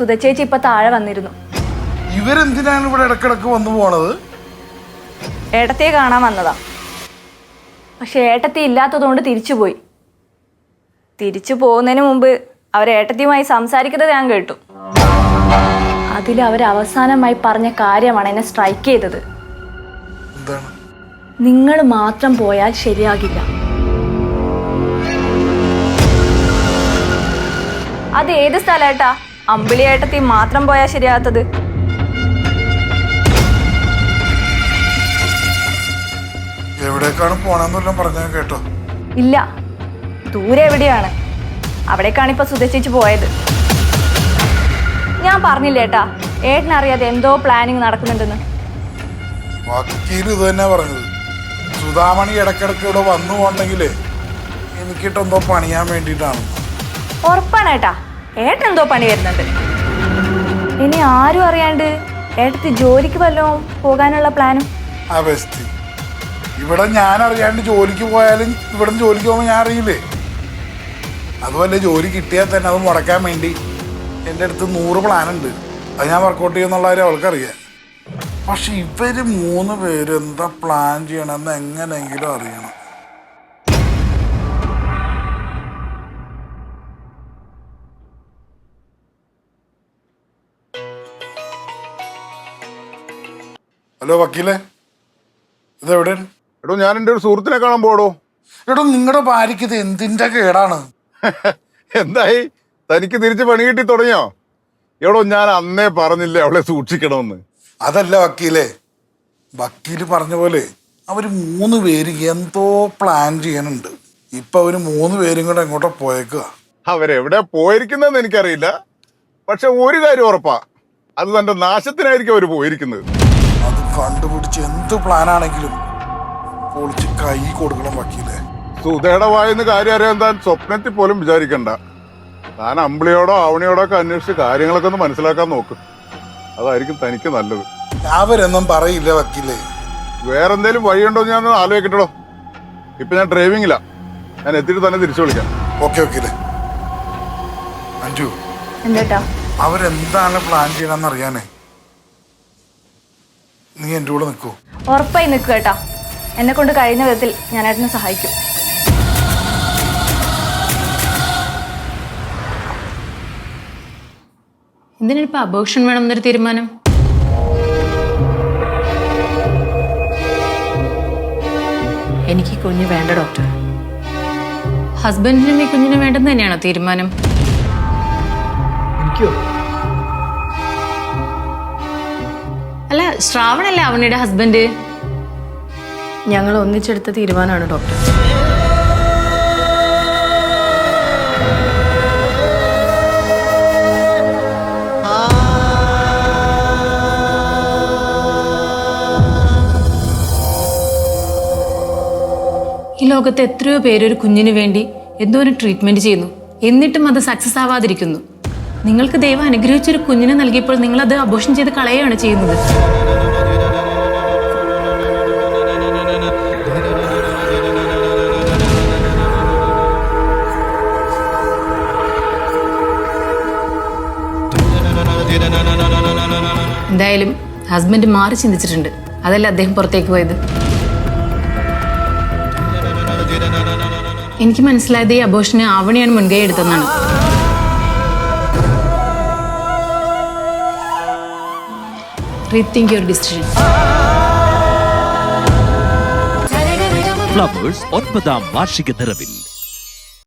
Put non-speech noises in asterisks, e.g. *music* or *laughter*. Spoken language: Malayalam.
സുധച്ചേച്ചി ഇപ്പൊ താഴെ വന്നിരുന്നു. ഇവരെന്തിനാണ് ഇവിടെ ഇടക്കിടക്ക് വന്നു പോണത്? ഏട്ടത്തിയെ കാണാൻ വന്നതാ. പക്ഷെ ഏട്ടത്തി ഇല്ലാത്തതുകൊണ്ട് തിരിച്ചുപോയി തിരിച്ചു പോകുന്നതിന് മുമ്പ് അവർ ഏട്ടത്തിയുമായി സംസാരിക്കുന്നത് ഞാൻ കേട്ടു. അതിൽ അവർ അവസാനമായി പറഞ്ഞ കാര്യമാണ് എന്നെ സ്ട്രൈക്ക് ചെയ്തത്. നിങ്ങൾ മാത്രം പോയാൽ ശരിയാകില്ല. അത് ഏത് സ്ഥലേട്ടാ അമ്പിളി ഏട്ടത്തി മാത്രം പോയാൽ ശരിയാത്തത് എവിടേക്കാണ് പോണെന്നെല്ലാം പറഞ്ഞ കേട്ടോ. ഇല്ല ദൂരെ എവിടെയാണ്? അവിടേക്കാണ് ഇപ്പൊ സുധച്ചേച്ചി പോയത്. ഞാൻ പറഞ്ഞില്ലേട്ടാ ഏട്ടനറിയാതെ എന്തോ പ്ലാനിങ് നടക്കുന്നുണ്ടെന്ന്. വക്കീൽ ഇത് തന്നെ പറഞ്ഞത്. സുധാമണി ഇടക്കിടക്ക് ഇവിടെ വന്നു പോണ്ടെങ്കിലേ എനിക്കിട്ടെന്തോ പണിയാൻ വേണ്ടിയിട്ടാണ്. ഉറപ്പാണ് ഏട്ടാ. ഏട്ടൻ എന്തോ പണി വരുന്നുണ്ട്. ഇനി ആരും അറിയാണ്ട് ഏട്ടത്തി ജോലിക്ക് വല്ലതും പോകാനുള്ള പ്ലാനും? ആ ഇവിടെ ഞാൻ അറിയാണ്ട് ജോലിക്ക് പോയാലും ഇവിടെ നിന്ന് ജോലിക്ക് പോകുമ്പോൾ ഞാൻ അറിയില്ലേ? അതുമല്ല ജോലി കിട്ടിയാൽ തന്നെ അത് മുടക്കാൻ വേണ്ടി എന്റെ അടുത്ത് നൂറ് പ്ലാനുണ്ട്. അത് ഞാൻ വർക്കൗട്ട് ചെയ്യുന്നുള്ള കാര്യം അവൾക്കറിയാം. പക്ഷെ ഇവർ മൂന്ന് പേര് എന്താ പ്ലാൻ ചെയ്യണമെന്ന് എങ്ങനെയെങ്കിലും അറിയണം. ഹലോ വക്കീലെ ഇതെവിടെയാണ് എടോ ഞാൻ എന്റെ ഒരു സുഹൃത്തിനെ കാണാൻ പോടോ എടോ നിങ്ങളുടെ ഭാര്യയ്ക്ക് ഇത് എന്തിന്റെ കേടാണ്? *laughs* എന്തായി? തനിക്ക് തിരിച്ച് പണി കിട്ടി തുടങ്ങിയോ? എടോ ഞാൻ അന്നേ പറഞ്ഞില്ലേ അവളെ സൂക്ഷിക്കണമെന്ന്. അതല്ല വക്കീലെ വക്കീൽ പറഞ്ഞ പോലെ അവർ മൂന്ന് പേര് എന്തോ പ്ലാൻ ചെയ്യാനുണ്ട്. ഇപ്പൊ അവർ മൂന്ന് പേരും കൂടെ എങ്ങോട്ടോ പോയേക്കുക അവരെവിടെ പോയിരിക്കുന്നതെന്ന് എനിക്കറിയില്ല. പക്ഷെ ഒരു കാര്യം ഉറപ്പാ അത് തന്റെ നാശത്തിനായിരിക്കും അവർ പോയിരിക്കുന്നത്. കണ്ടുപിടിച്ച് എന്ത് പ്ലാനാണെങ്കിലും പൊളിച്ച് കൈ കൊടുക്കണം വക്കീലെ. സുധയുടെ വായെന്ന് കാര്യം അറിയാൻ താൻ സ്വപ്നത്തിൽ പോലും വിചാരിക്കണ്ട. താൻ അമ്പിളിയോടോ ആവണിയോടോ ഒക്കെ അന്വേഷിച്ച് കാര്യങ്ങളൊക്കെ ഒന്ന് മനസ്സിലാക്കാൻ നോക്ക്. അതായിരിക്കും തനിക്ക് നല്ലത്. അവരൊന്നും പറയില്ല വക്കീലെ. വേറെന്തേലും വഴിയുണ്ടോ എന്ന് ഞാൻ ആലോചിക്കട്ടോ ഇപ്പൊ ഞാൻ ഡ്രൈവിംഗിലാ ഞാൻ എത്തിയിട്ട് തന്നെ തിരിച്ചു വിളിക്കാം. ഓക്കെ വക്കീലെ. അഞ്ചു എന്തേട്ടാ? അവരെന്താണ് പ്ലാൻ ചെയ്യണമെന്ന് അറിയാനേ. നീ എന്റെ കൂടെ നിൽക്കൂ ഉറപ്പായി നിൽക്കുക കേട്ടാ. എന്നെ കൊണ്ട് കഴിയുന്ന വിധത്തിൽ ഞാൻ ഏട്ടനെ സഹായിക്കും. എന്തിനിപ്പോ അബോഷൻ വേണം എന്നൊരു തീരുമാനം? എനിക്ക് കുഞ്ഞ് വേണ്ട ഡോക്ടർ ഹസ്ബൻഡിനും ഈ കുഞ്ഞിനും വേണ്ടെന്ന് തന്നെയാണോ തീരുമാനം? എനിക്കോ? ശ്രാവണല്ലേ അവണിയുടെ ഹസ്ബൻഡ്? ഞങ്ങൾ ഒന്നിച്ചെടുത്ത തീരുമാനമാണ് ഡോക്ടർ. ഈ ലോകത്ത് എത്രയോ പേര് ഒരു കുഞ്ഞിന് വേണ്ടി എന്തോ ഒരു ട്രീറ്റ്മെന്റ് ചെയ്യുന്നു. എന്നിട്ടും അത് സക്സസ് ആവാതിരിക്കുന്നു. നിങ്ങൾക്ക് ദൈവം അനുഗ്രഹിച്ചൊരു കുഞ്ഞിനെ നൽകിയപ്പോൾ നിങ്ങൾ അത് അബോഷൻ ചെയ്ത് കളയുകയാണ് ചെയ്യുന്നത്. എന്തായാലും ഹസ്ബൻഡ് മാറി ചിന്തിച്ചിട്ടുണ്ട്. അതല്ല അദ്ദേഹം പുറത്തേക്ക് പോയത്? എനിക്ക് മനസ്സിലായത് ഈ അബോഷന് ആവണിയാണ് മുൻകൈ എടുത്തെന്നാണ് റീതിങ്ക് യുവർ ഡിസിഷൻ ഫ്ലവേഴ്സ് ഒൻപതാം വാർഷിക നിറവിൽ.